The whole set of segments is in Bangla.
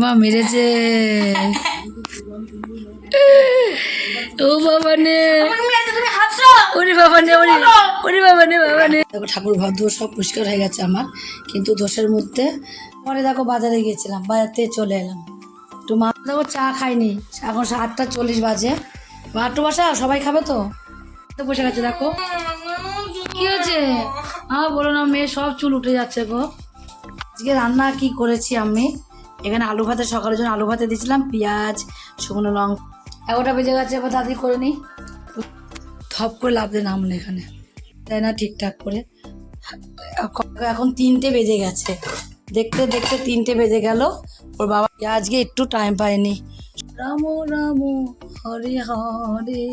মা মেরেছে। ও বাবা নে। ওরে বাবা নে, ওরে ওরে বাবা নে বাবা নে। দেখো, ঠাকুর ঘর দোর সব পরিষ্কার হয়ে গেছে আমার। কিন্তু দোষের মধ্যে পরে দেখো বাজারে গিয়েছিলাম বাজার থেকে চলে এলাম। একটু মা, দেখো চা খাইনি। এখন আটটা চল্লিশ বাজে। আটটু বাসা, সবাই খাবে তো? তো বসে গেছে, দেখো। কি হয়েছে? হ্যাঁ বলো না, মেয়ে, সব চুল উঠে যাচ্ছে গো। আজকে রান্না কি করেছি আমি? এখানে আলু ভাতে, সকালের জন্য আলু ভাতে দিয়েছিলাম, পেঁয়াজ, শুকনো লঙ্কা। এগারোটা বেজে গেছে, এবার তাড়াতাড়ি করে নিই। থপ করে লাভ দিয়ে নামলো এখানে। তাই না, ঠিকঠাক করে। এখন তিনটে বেজে গেছে। দেখতে দেখতে তিনটে বেজে গেল। ওর বাবা আজকে একটু টাইম পায়নি। রাম রাম, হরে হরে।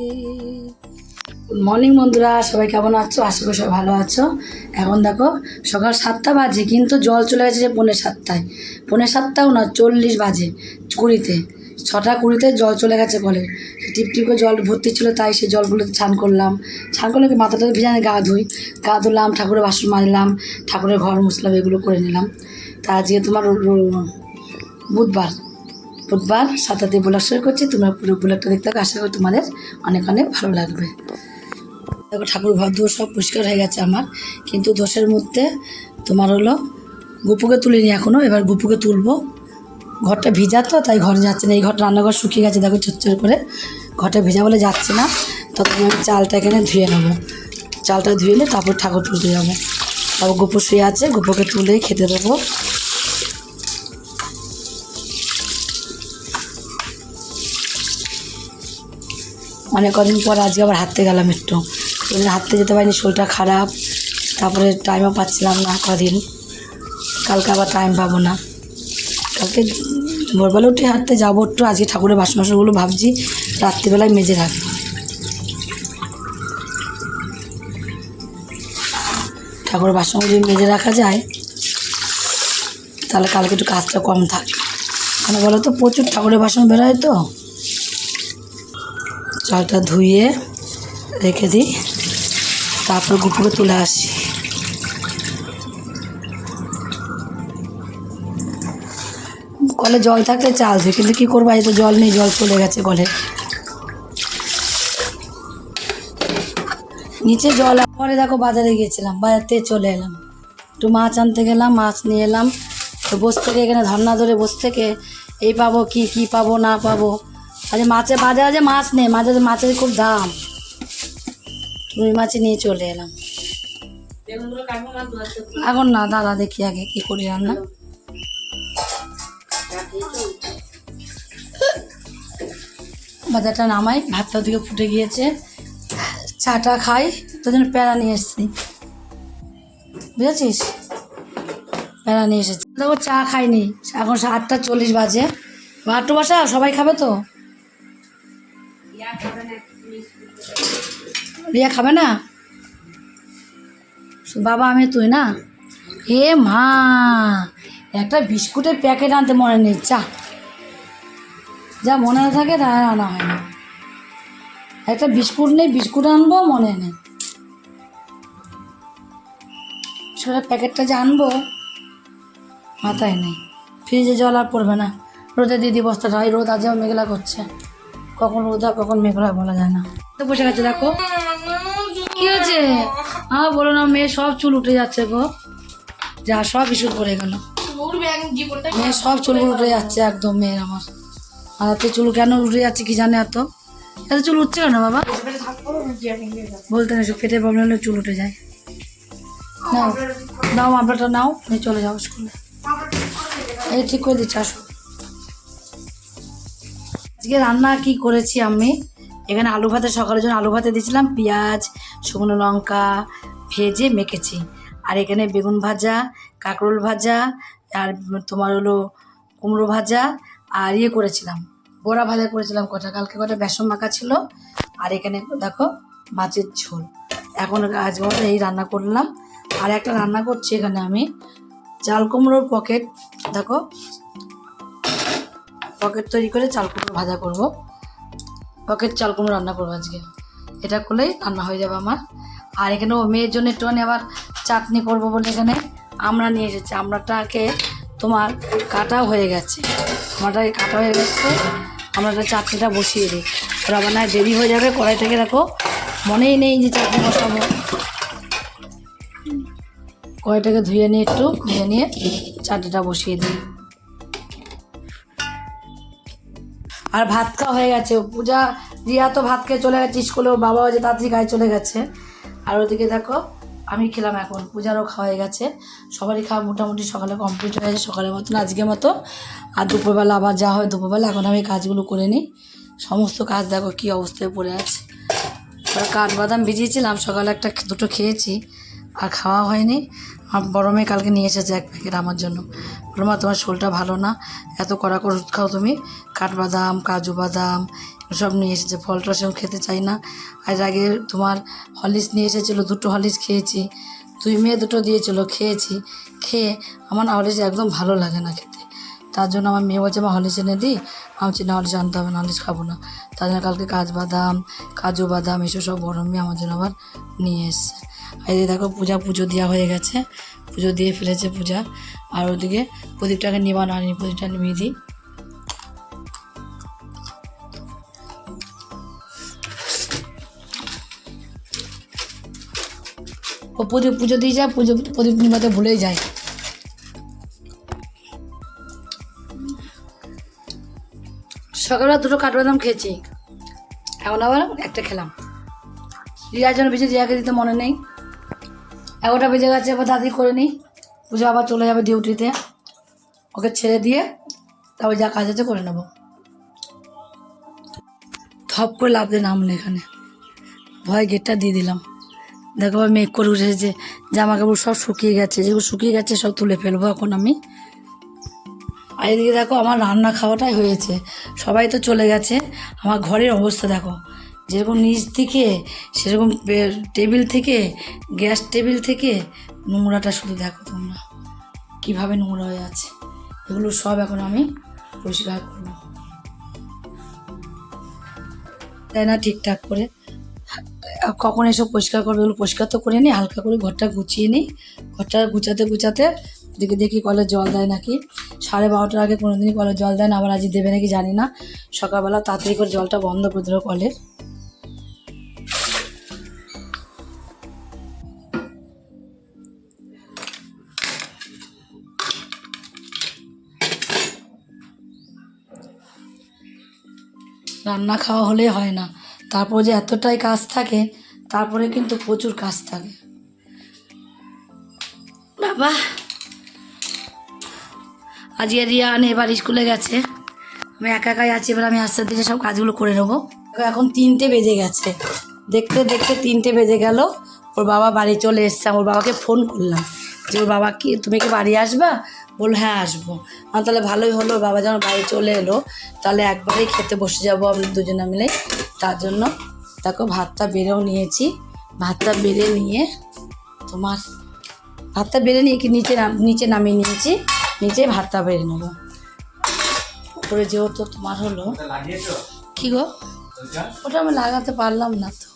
গুড মর্নিং বন্ধুরা। সবাই কেমন আছো? আশা করি সবাই ভালো আছো। এখন দেখো, সকাল সাতটা বাজে, কিন্তু জল চলে গেছে যে পৌনে সাতটায়। পৌনে সাতটাও না, চল্লিশ বাজে কুড়িতে। ছটা কুড়িতে জল চলে গেছে কলে টিপ টিপ করে জল ভর্তি ছিল, তাই সেই জলগুলোতে স্নান করলাম। স্নান করলে মাথাটা ভিজানে গা ধুই। গা ধুলাম, ঠাকুরের বাসন মাজলাম, ঠাকুরের ঘর মুসলাম এগুলো করে নিলাম। তা আজকে তোমার বুধবার। বুধবার সাতাতে ব্লগ শুরু করছি। তোমরা পুরো ব্লগটা দেখতে থাকো। আশা করি তোমাদের অনেক অনেক ভালো লাগবে। দেখো, ঠাকুর ঘর দোর সব পরিষ্কার হয়ে গেছে আমার। কিন্তু দোষের মধ্যে তোমার হলো গুপুকে তুলিনি এখনও এবার গুপুকে তুলবো। ঘরটা ভিজা তো, তাই ঘরে যাচ্ছে না। এই ঘরটা রান্নাঘর শুকিয়ে গেছে, দেখো চচ্চর করে। ঘরটা ভিজা বলে যাচ্ছে না। তখন আমি চালটা এখানে ধুয়ে নেব। চালটা ধুয়ে নিয়ে তারপর ঠাকুর তুলতে যাব তারপর গুপু শুয়ে আছে। গুপুকে তুলে খেতে দেবো। অনেক কদিন পর আজকে আবার হাঁটতে গেলাম একটু। হাঁটতে যেতে পারিনি, শরীরটা খারাপ। তারপরে টাইমও পাচ্ছিলাম না কদিন। কালকে আবার টাইম পাবো না। কালকে ভোরবেলা উঠে হাঁটতে যাব একটু, আজকে ঠাকুরের বাসন বাসনগুলো ভাবছি, রাত্রিবেলায় মেজে রাখব ঠাকুরের বাসনগুলো যদি মেজে রাখা যায়, তাহলে কালকে একটু কাজটা কম থাকে। মানে বলো তো প্রচুর ঠাকুরের বাসন বেরোয় তো। চালটা ধুয়ে রেখে দিই, তারপর গুপুকে তুলে আসি। কলে জল থাকলে চাল ধুই, কিন্তু কী করব আজ তো জল নেই, জল চলে গেছে কলে। নিচে জল পরে দেখো বাজারে গিয়েছিলাম বাজার থেকে চলে এলাম। একটু মাছ আনতে গেলাম, মাছ নিয়ে এলাম, তো বসে থেকে এখানে ধর্না ধরে বসে থেকে এই পাবো কি কি পাবো, না পাবো আরে বাজারে যে মাছ নেই মাছের মাছের খুব দাম। রুই মাছ নিয়ে চলে এলাম। এখন না, দাদা দেখি আগে কি করি রান্না। বাজারটা নামাই, ভাতটা দিকে ফুটে গিয়েছে। চাটা খাই তোর জন্য প্যারা নিয়ে এসেছি। বুঝেছিস? প্যারা নিয়ে এসেছি। দেখো চা খাইনি, এখন আটটা চল্লিশ বাজে। আটটু বাসা, সবাই খাবে তো? রিয়া খাবে না? বাবা, আমি তুই না? এ মা, একটা বিস্কুটের প্যাকেট আনতে মনে নেই চা যা মনে থাকে তা আনা হয় না। একটা বিস্কুট নেই, বিস্কুট আনব, মনে নেই। সেটা প্যাকেটটা যে আনব, মাথায় নেই। ফ্রিজে জল আর পড়বে না। রোদে দিদি বস্তাটা হয় রোদ আজও মেঘলা করছে। কখন রোদ কখন মেঘলা বলা যায় না। তো বসে গেছে, দেখো। কি হয়েছে? হ্যাঁ বলো না, মেয়ে, সব চুল উঠে যাচ্ছে গো। যা, সব ইস্যু পড়ে গেল। মেয়ে, সব চুলগুলো উঠে যাচ্ছে একদম, মেয়ের আমার। আর এত চুল কেন উঠে যাচ্ছে কি জানে এত? এত চুল উঠছে কেন বাবা? বলতে না পেটে প্রবলেম হলে চুল উঠে যায়। নাও নাও আপনারটা নাও, নিয়ে চলে যাও স্কুলে। এই ঠিক করে দিচ্ছি, আসো। আজকে রান্না কি করেছি আমি? এখানে আলু ভাতে, সকালের জন্য আলু ভাতে দিয়েছিলাম পেঁয়াজ, শুকনো লঙ্কা ভেজে মেখেছি। আর এখানে বেগুন ভাজা, কাঁকরোল ভাজা, আর তোমার হলো কুমড়ো ভাজা, আর ইয়ে করেছিলাম। বড়া ভাজা করেছিলাম কটা, কালকে কটা বেসন মাখা ছিল। আর এখানে দেখো মাছের ঝোল। এখন আজ এই রান্না করলাম। আর একটা রান্না করছি এখানে আমি। চাল কুমড়োর পকেট, দেখো পকেট তৈরি করে চাল কুমড়ো ভাজা করব। পকেট চাল কুমড়ো রান্না করব আজকে। এটা করলেই রান্না হয়ে যাবে আমার। আর এখানে ও মেয়ের জন্য একটুখানি আবার চাটনি করব বলে এখানে আমরা নিয়ে এসেছি। আমরাটাকে তোমার কাটাও হয়ে গেছে। আমারটা কাটা হয়ে গেছে। আমরা চাটনিটা বসিয়ে দিই। ওরা না দেরি হয়ে যাবে কড়াই থেকে রাখো মনেই নেই যে চাটনি বসাবো। কড়াইটাকে ধুয়ে নিয়ে একটু, ধুয়ে নিয়ে চাটনিটা বসিয়ে দিই। আর ভাত খাওয়া হয়ে গেছে। পূজা, রিয়া তো ভাত খেয়ে চলে গেছে স্কুলে বাবাও যে তাড়াতাড়ি গায়ে চলে গেছে। আর ওদিকে দেখো, আমি খেলাম এখন। পূজারও খাওয়া হয়ে গেছে। সবারই খাওয়া মোটামুটি সকালে কমপ্লিট হয়ে গেছে, সকালের মতন, আজকের মতো। আর দুপুরবেলা আবার যা হয় দুপুরবেলা, এখন আমি কাজগুলো করে নিই। সমস্ত কাজ দেখো কী অবস্থায় পড়ে আছে। আর কাঠবাদাম ভিজিয়েছিলাম, সকালে একটা দুটো খেয়েছি, আর খাওয়া হয়নি। আমার বড় মেয়ে কালকে নিয়ে এসেছে এক প্যাকেট আমার জন্য। বলো মা, তোমার শরীরটা ভালো না? এত কড়া করে খাও তুমি। কাঠবাদাম, কাজু বাদাম সব নিয়ে এসেছে। ফলটা সেও খেতে চাই না। আর আগে তোমার হলিস নিয়ে এসেছিল, দুটো হলিস খেয়েছি। দুই মেয়ে দুটো দিয়েছিলো, খেয়েছি। খেয়ে আমার না হলিস একদম ভালো লাগে না খেতে। তার জন্য আমার মেয়ে বলছে আমার হলিস এনে দিই আমি বলছি, না হলিস আনতে হবে না হলিস খাব না। তার জন্য কালকে কাজবাদাম, কাজু বাদাম এসব সব মেয়ে আমার জন্য আবার নিয়ে এসছে। আর এই দেখো, পূজা পুজো দেওয়া হয়ে গেছে। পুজো দিয়ে ফেলেছে পূজা। আর ওদিকে প্রদীপটাকে নিবানো আনি, প্রদীপটা নিভিয়ে দিই। ও প্রদীপ পুজো দিয়ে যায়, পুজো প্রদীপ নিবাতে ভুলেই যায়। সকালবেলা দুটো কাঠবাদাম খেয়েছি। এখন আবার একটা খেলাম। রিয়ার জন্য বেশি রিয়াকে দিতে মনে নেই। এগারোটা বেজে গেছে, এবার দাদি করে নিই। পুজো আবার চলে যাবে ডিউটিতে ওকে ছেড়ে দিয়ে তারপর যা কাজ আছে করে নেব। থপ করে লাভ দিয়ে নামলো এখানে। ভয় গেটটা দিয়ে দিলাম। দেখো মেঘ করে উঠেছে জামা কাপড় সব শুকিয়ে গেছে। যেগুলো শুকিয়ে গেছে সব তুলে ফেলব এখন আমি। আর এদিকে দেখো আমার রান্না খাওয়াটাই হয়েছে। সবাই তো চলে গেছে। আমার ঘরের অবস্থা দেখো। যেরকম নিচ থেকে সেরকম টেবিল থেকে, গ্যাস টেবিল থেকে নোংরাটা শুধু দেখো তোমরা। কীভাবে নোংরা হয়ে আছে। এগুলো সব এখন আমি পরিষ্কার করব। তাই না? ঠিকঠাক করে। কখন এসব পরিষ্কার করবে এগুলো পরিষ্কার তো করে নিই হালকা করে ঘরটা গুছিয়ে নিই ঘরটা গুছাতে গুছাতে দেখে, দেখি কলের জল দেয় নাকি। সাড়ে বারোটার আগে কোনো দিনই কলে জল দেয় না, আবার আজ দেবে নাকি জানি না। সকালবেলা তাড়াতাড়ি করে জলটা বন্ধ করে দিল কলের রান্না খাওয়া হলে হয় না। তারপর যে এতটাই কাজ থাকে, তারপরে কিন্তু প্রচুর কাজ থাকে। বাবা, আজকে রিয়া নেই, এবার স্কুলে গেছে। আমি একা একাই আছি, এবার আমি আস্তে ধীরে সব কাজগুলো করে নেব। এখন তিনটে বেজে গেছে। দেখতে দেখতে তিনটে বেজে গেল। ওর বাবা বাড়ি চলে এসছে ওর বাবাকে ফোন করলাম। যে, ওর বাবা কি, তুমি কি বাড়ি আসবা? বলল হ্যাঁ আসব। আমার তাহলে ভালোই হলো বাবা যখন বাড়ি চলে এলো। তাহলে একবারেই খেতে বসে যাব আমরা দুজনে মিলে। তার জন্য দেখো ভাতটা বেড়েও নিয়েছি। ভাতটা বেড়ে নিয়ে তোমার ভাতটা বেড়ে নিয়ে কি নিচে নিচে নামিয়ে নিয়েছি? নিচে ভাতটা বেড়ে নেব। উপরে যেহেতু তোমার হলো কি গো? ওটা? আমি লাগাতে পারলাম না তো।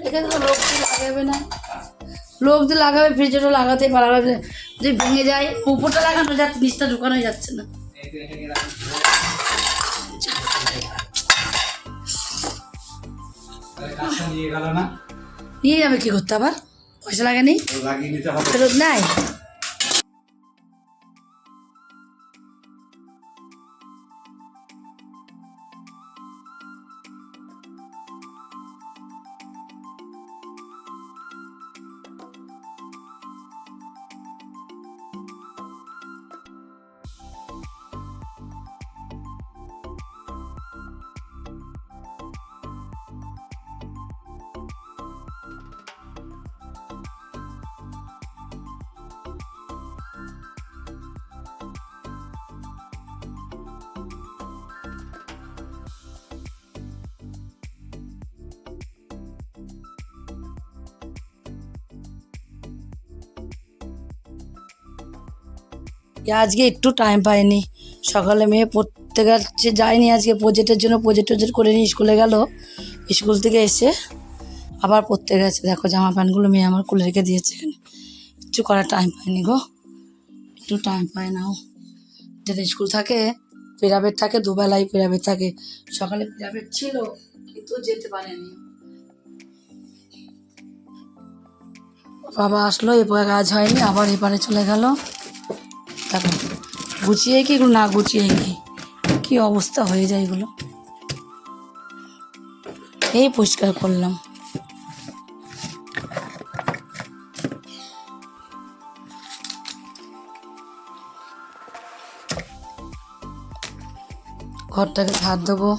রেখে দেবো লোক লাগাবে না। লোক দিয়ে লাগাবে ফ্রিজটা লাগাতেই পারবে যদি ভেঙে যায় উপরটা লাগানো যাচ্ছে নিচটা ঢুকানো যাচ্ছে না। নিয়ে যাবে কি করতে আবার? পয়সা লাগেনি তো লাগিয়ে নিতে হবে। ফেরত নেয় আজকে একটু টাইম পাইনি। সকালে মেয়ে পড়তে গেছে, যায়নি আজকে প্রজেক্টের জন্য প্রজেক্ট টজেক্ট করে নিয়ে স্কুলে গেল। স্কুল থেকে এসে আবার পড়তে গেছে। দেখো জামা প্যান্টগুলো মেয়ে আমার খুলে রেখে দিয়েছে কিছু করার টাইম পাইনি গো। একটু টাইম পায় না ও যেদিন স্কুল থাকে পিরাবেট থাকে, দুবেলাই পিরাবেট থাকে। সকালে পিরাবেট ছিল, কিন্তু যেতে পারেনি। বাবা আসলো, এরপরে কাজ হয়নি, আবার এপারে চলে গেল। দেখো গুছিয়ে কি এগুলো না গুছিয়ে কি কি অবস্থা হয়ে যায় এগুলো? এই পরিষ্কার করলাম। ঘরটাকে ঝাড় দেবো।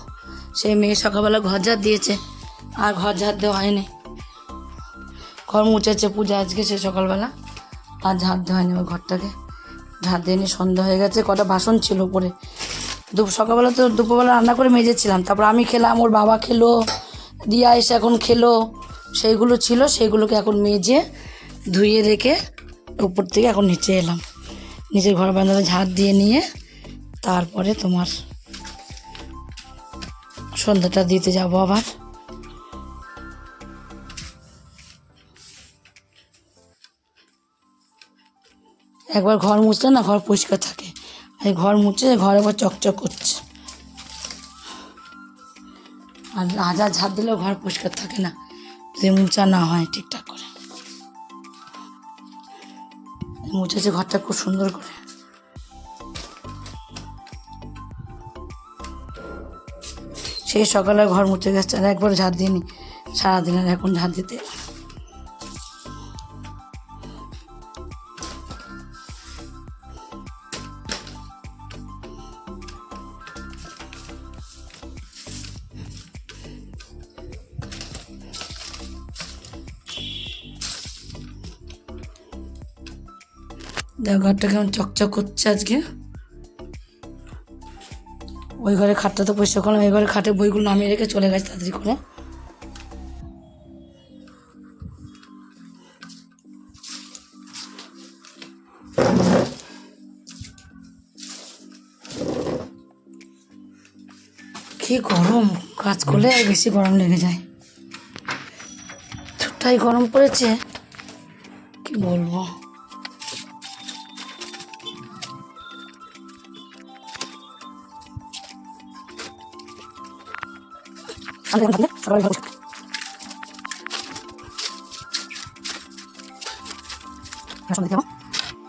সেই মেয়ে সকালবেলা ঘর ঝাড় দিয়েছে, আর ঘর ঝাড় দেওয়া হয়নি। ঘর মুছেছে পূজা আজকে সে সকালবেলা, আর ঝাড় দেওয়া হয়নি ওই ঘরটাকে। ঝাড় দিয়ে নিয়ে সন্ধ্যা হয়ে গেছে, কটা বাসন ছিল উপরে। দুপুর সকালবেলা তো দুপুরবেলা রান্না করে মেজেছিলাম, তারপর আমি খেলাম, ওর বাবা খেলো, দিয়া এসে এখন খেলো। সেইগুলো ছিল, সেইগুলোকে এখন মেজে ধুয়ে রেখে উপর থেকে এখন নিচে এলাম। নিচের ঘর বান্ধবে ঝাঁট দিয়ে নিয়ে তারপরে তোমার সন্ধ্যাটা দিতে যাব আবার। একবার ঘর মুছলে না ঘর পরিষ্কার থাকে। আর ঘর মুছে ঘর আবার চকচক করছে। আর হাজার ঝাড় দিলেও ঘর পরিষ্কার থাকে না। যদি মুছা না হয় ঠিকঠাক করে। মুছেছে ঘরটা খুব সুন্দর করে। সেই সকালে ঘর মুছে গেছে আর একবার ঝাড় দিইনি। সারাদিন আর এখন ঝাড় দিতে। ঘরটা কেমন চকচক করছে আজকে? ওই ঘরে খাটটা তো পরিষ্কার করলাম, এই ঘরে খাটে বইগুলো নামিয়ে রেখে চলে গেছে তাড়াতাড়ি করে। কি গরম, কাজ করলে বেশি গরম লেগে যায়। ছোট্টাই গরম পড়েছে।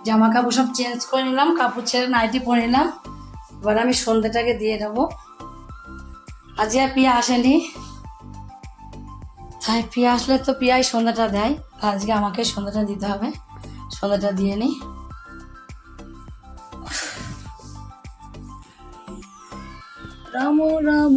জামা কাপড় সব চেঞ্জ করে নিলাম, কাপড় ছেড়ে নাইটি পরে নিলাম। এবার আমি সন্ধ্যাটাকে দিয়ে দেবো। আজ আর পিয়া আসেনি। তাই পিয়া আসলে তো পিয়াই সন্ধ্যাটা দেয় আজকে আমাকে সন্ধ্যাটা দিতে হবে। সন্ধ্যাটা দিয়ে নিই রাম রাম।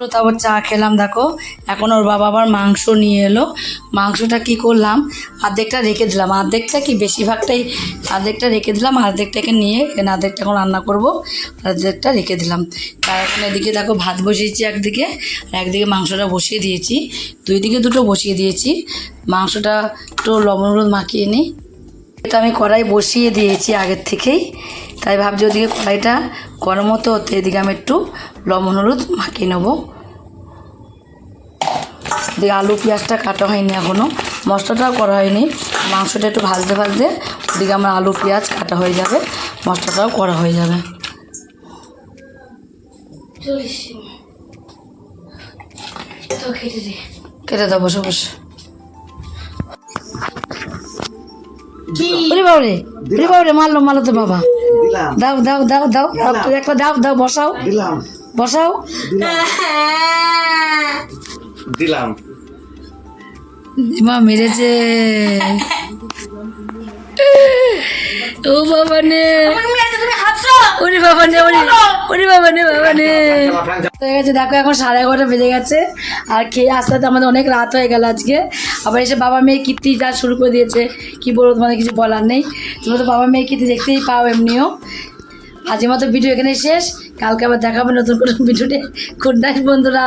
তারপর চা খেলাম, দেখো। এখন ওর বাবা আবার মাংস নিয়ে এলো। মাংসটা কি করলাম? অর্ধেকটা রেখে দিলাম। অর্ধেকটা কি বেশিরভাগটাই অর্ধেকটা রেখে দিলাম অর্ধেকটাকে নিয়ে এখানে অর্ধেকটা এখন রান্না করব। অর্ধেকটা রেখে দিলাম। তার এখন এদিকে দেখো ভাত বসিয়েছি একদিকে, আর একদিকে মাংসটা বসিয়ে দিয়েছি। দুই দিকে দুটো বসিয়ে দিয়েছি। মাংসটা একটু লবণ হলুদ মাখিয়ে নিই। তো আমি কড়াই বসিয়ে দিয়েছি আগের থেকেই, তাই ভাবছি ওদিকে কড়াইটা গরম হতে হতে এদিকে আমি একটু লবণ হলুদ মাখিয়ে নেব। দিয়ে আলু পেঁয়াজটা কাটা হয়নি এখনও মশলাটাও করা হয়নি। মাংসটা একটু ভাজতে ভাজতে ওদিকে আমার আলু পেঁয়াজ কাটা হয়ে যাবে। মশলাটাও করা হয়ে যাবে। কেটে দাও বসে বসে। ওরে বাবরে ওরে বাবরে মারলো মারলো তো বাবা। দাও দাও দাও দাও। দাও একটা দাও দাও বসাও। দিলাম। বসাও। দিলাম। মা মেরেছে। ও বাবা নে। ওরে বাবা নে ওরে ওরে বাবা নে বাবা নে। হয়ে গেছে দেখো এখন সাড়ে এগারোটা বেজে গেছে। আর খেয়ে আস্তে আস্তে আমাদের অনেক রাত হয়ে গেল আজকে। আবার এসে বাবা মেয়ে কীর্তি যা শুরু করে দিয়েছে। কি বলব তোমাদের কিছু বলার নেই। তোমরা তো বাবা মেয়ে কীর্তি দেখতেই পাও এমনিও। আজকের মতো ভিডিও এখানে শেষ। কালকে আবার দেখাবো নতুন কোনো ভিডিওতে গুড নাইট বন্ধুরা।